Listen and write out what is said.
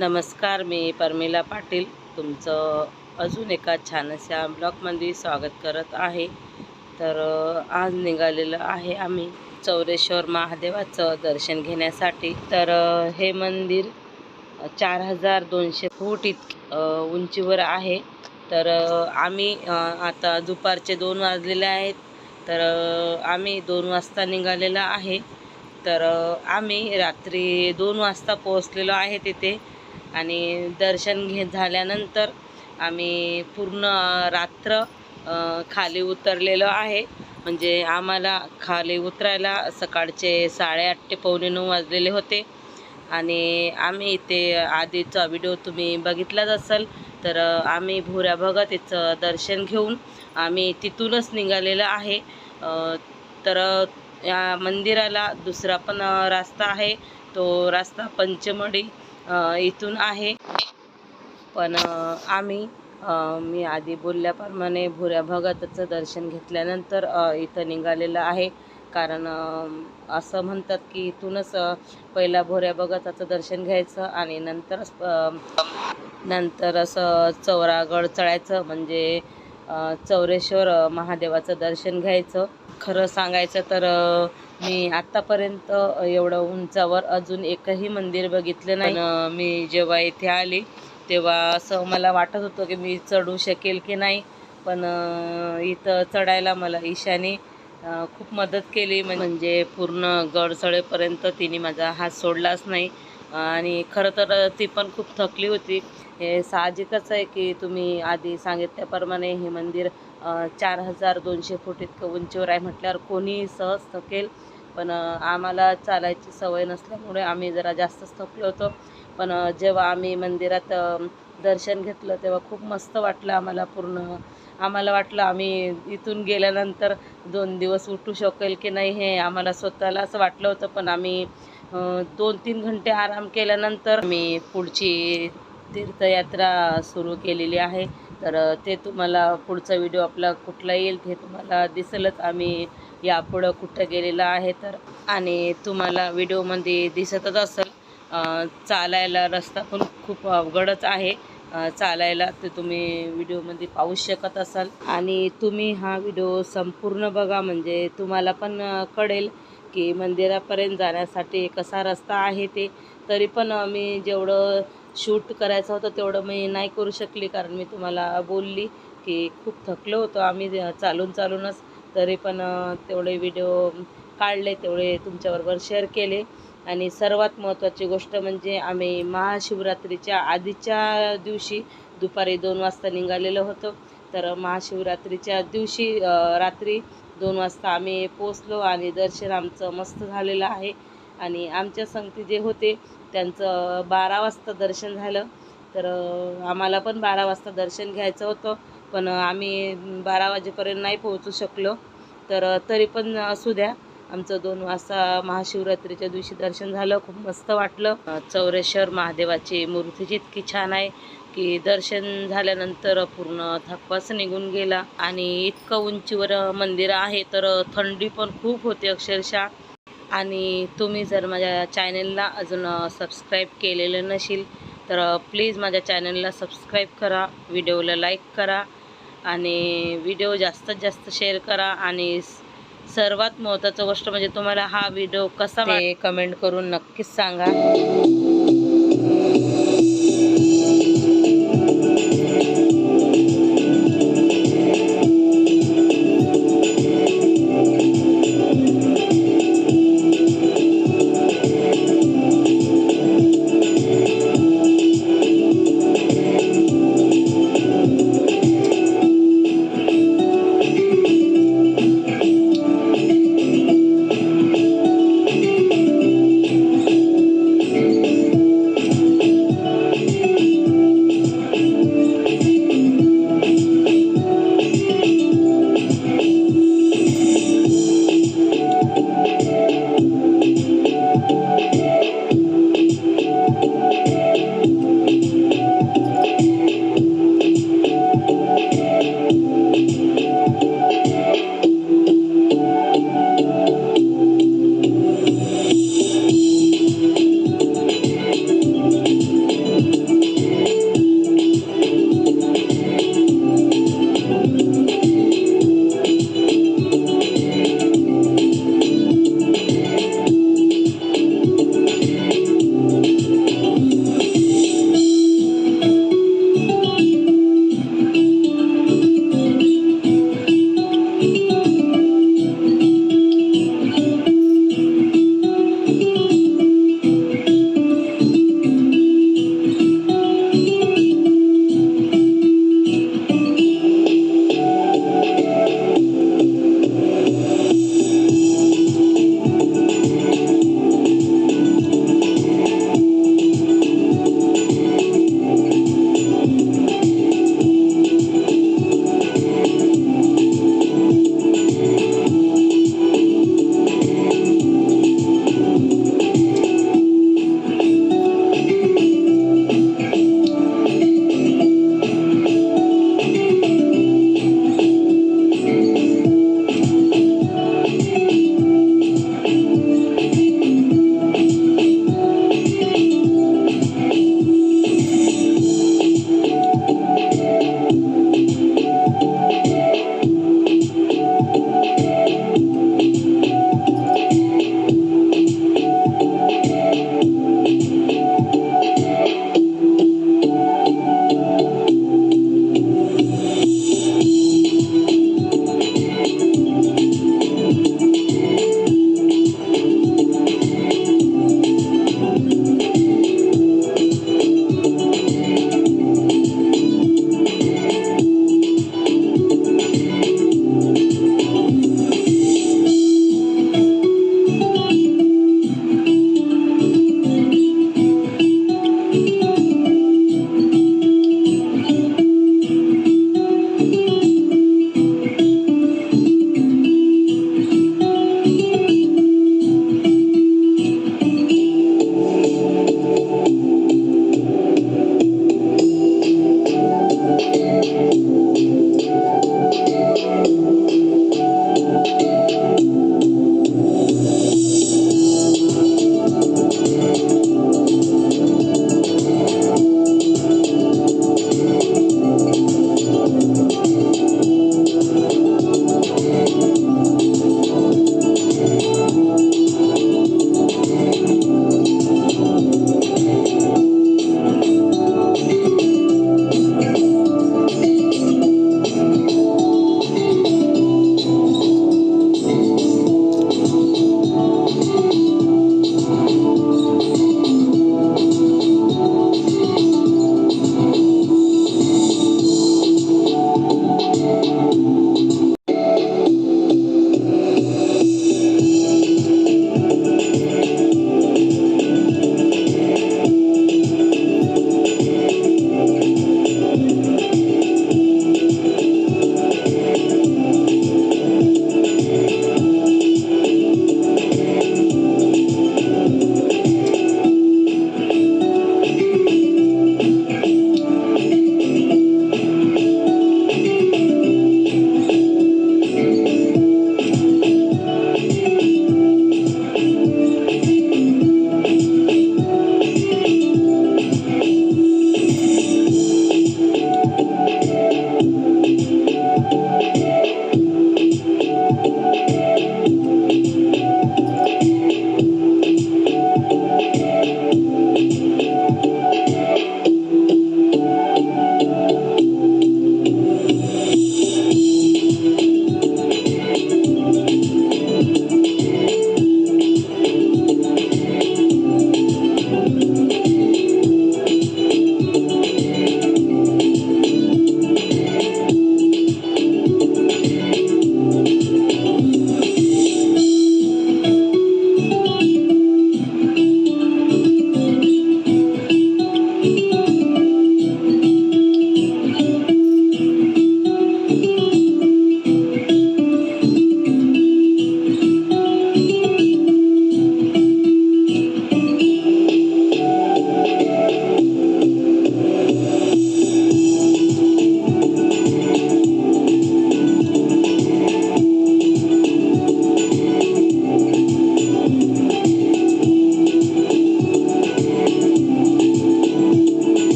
नमस्कार मी परमिला पाटील. तुमचं अजून एका छानशा ब्लॉगमध्ये स्वागत करत आहे. तर आज निघालेलं आहे आम्ही चौरेश्वर महादेवाचं दर्शन घेण्यासाठी. तर हे मंदिर चार हजार दोनशे फूट इत उंचीवर आहे. तर आम्ही आता दुपारचे दोन वाजलेले आहेत. तर आम्ही दोन वाजता निघालेलं आहे. तर आम्ही रात्री दोन वाजता पोहोचलेलो आहे तिथे. आणि दर्शन घे झाल्यानंतर आम्ही पूर्ण रात्र खाली उतरलेलो आहे. म्हणजे आम्हाला खाली उतरायला सकाळचे साडेआठ ते पावणे नऊ वाजलेले होते. आणि आम्ही इथे आधीचा व्हिडिओ तुम्ही बघितलाच असेल तर आम्ही भुऱ्या भगतीचं दर्शन घेऊन आम्ही तिथूनच निघालेलं आहे. तर या मंदिराला दुसरा पण रास्ता रस्ता आहे. तो रस्ता पंचमढी इथून आहे. पण आम्ही मी आधी बोलल्याप्रमाणे भुऱ्या भगतचं दर्शन घेतल्यानंतर इथं निघालेलं आहे. कारण असं म्हणतात की इथूनच पहिला भोऱ्या भगताचं दर्शन घ्यायचं आणि नंतरच नंतर असं चौरागड चढायचं. म्हणजे चौरेश्वर महादेवाचं दर्शन घ्यायचं. खरं सांगायचं तर मी आत्तापर्यंत एवढं उंचावर अजून एकही मंदिर बघितलं नाही. मी जेव्हा इथे आली तेव्हा असं मला वाटत होतं की मी चढू शकेल की नाही. पण इथं चढायला मला ईशाने खूप मदत केली. म्हणजे पूर्ण गड चढेपर्यंत तिने माझा हात सोडलाच नाही. आणि खरं तर ती पण खूप थकली होती. हे साहजिकच आहे की तुम्ही आधी सांगितल्याप्रमाणे हे मंदिर चार हजार दोनशे फूट इतकं उंचीवर आहे म्हटल्यावर कोणी सहज थकेल. पण आम्हाला चालायची सवय नसल्यामुळे आम्ही जरा जास्तच थकलो होतो. पण जेव्हा आम्ही मंदिरात दर्शन घेतलं तेव्हा खूप मस्त वाटलं आम्हाला पूर्ण. आम्हाला वाटलं आम्ही इथून गेल्यानंतर दोन दिवस उठू शकेल की नाही हे आम्हाला स्वतःला असं वाटलं होतं. पण आम्ही दोन तीन घंटे आराम केल्यानंतर आम्ही पुढची तीर्थयात्रा सुरू केलेली आहे. तर ते तुम्हाला पुढचा व्हिडिओ आपला कुठला येईल ते तुम्हाला दिसेलच. आम्ही यापुढं कुठं गेलेलं आहे तर आणि तुम्हाला व्हिडिओमध्ये दिसतच असेल. चालायला रस्ता पण खूप अवघडच आहे. चालायला ते तुम्ही व्हिडिओमध्ये पाहू शकत असाल. आणि तुम्ही हा व्हिडिओ संपूर्ण बघा म्हणजे तुम्हाला पण कळेल की मंदिरापर्यंत जाण्यासाठी कसा रस्ता आहे ते. तरी पण मी जेवढं शूट करायचं होतं तेवढं मी नाही करू शकली कारण मी तुम्हाला बोलली की खूप थकलो होतो. आम्ही चालून चालूनच तरी पण तेवढे व्हिडिओ काढले तेवढे तुमच्याबरोबर शेअर केले. आणि सर्वात महत्त्वाची गोष्ट म्हणजे आम्ही महाशिवरात्रीच्या आधीच्या दिवशी दुपारी दोन वाजता निघालेलो होतो. तर महाशिवरात्रीच्या दिवशी रात्री दोन वाजता आम्ही पोचलो आणि दर्शन आमचं मस्त झालेलं आहे. आणि आमच्या संगती जे होते त्यांचं बारा वाजता दर्शन झालं. तर आम्हाला पण बारा वाजता दर्शन घ्यायचं होतं. पण आम्ही बारा वाजेपर्यंत नाही पोहोचू शकलो. तर तरी पण असू द्या. आमचं दोन वाजता महाशिवरात्रीच्या दिवशी दर्शन झालं. खूप मस्त वाटलं. चौरेश्वर महादेवाची मूर्ती जितकी छान आहे की दर्शन झाल्यानंतर पूर्ण थकवाच निघून गेला. आणि इतकं उंचीवर मंदिर आहे तर थंडी पण खूप होते अक्षरशः. आणि तुम्ही जर माझ्या चॅनेलला अजून सबस्क्राईब केलेलं नसेल तर प्लीज माझ्या चॅनलला सबस्क्राईब करा व्हिडिओला लाईक करा आणि व्हिडिओ जास्तीत जास्त शेअर करा आणि स- सर्वात महत्त्वाचं गोष्ट म्हणजे तुम्हाला हा व्हिडिओ कसा कमेंट करून नक्कीच सांगा.